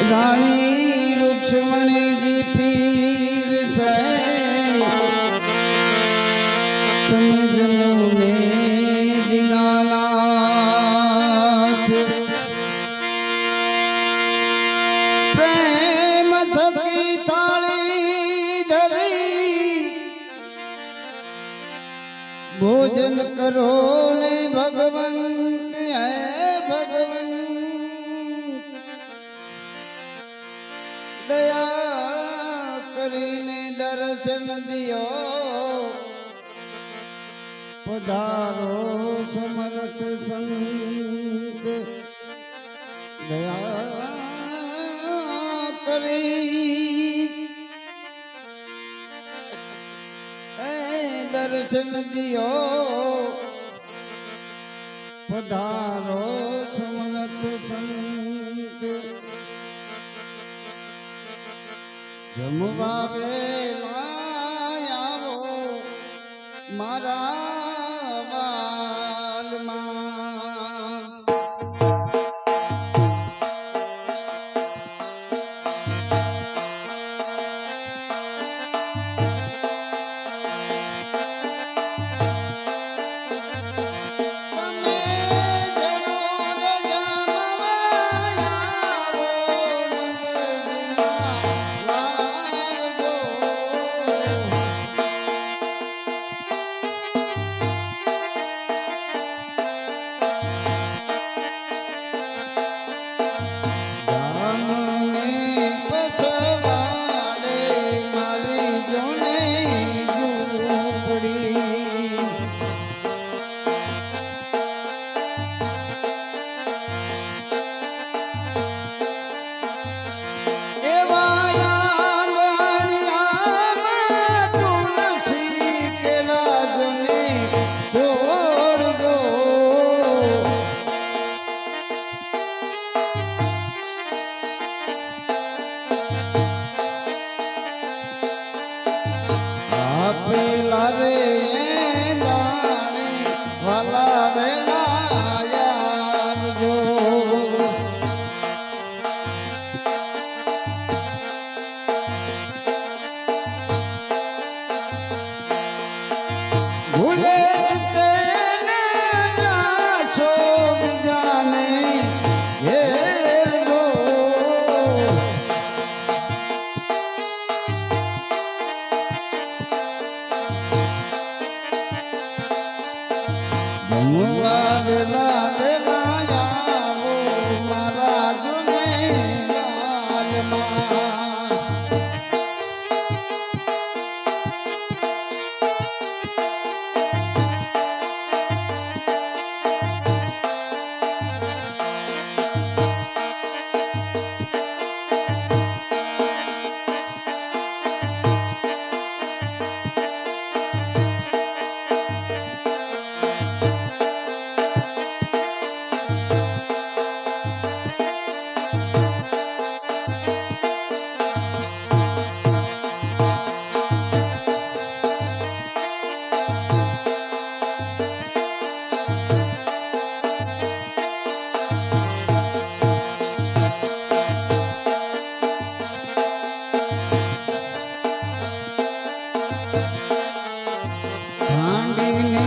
રાણી રૂક્ષ્મણીજી પીર છે તમે જમુને દીનાનાથ પ્રેમ થકી તાળી ધરી ભોજન કરો ને ભગવંત દર્શન દિયો પધારો સમરથ સંત. દયા કરી. દર્શન દિયો. પધારો સમરથ સંત. જમવા વેલા મારા ભાંડીને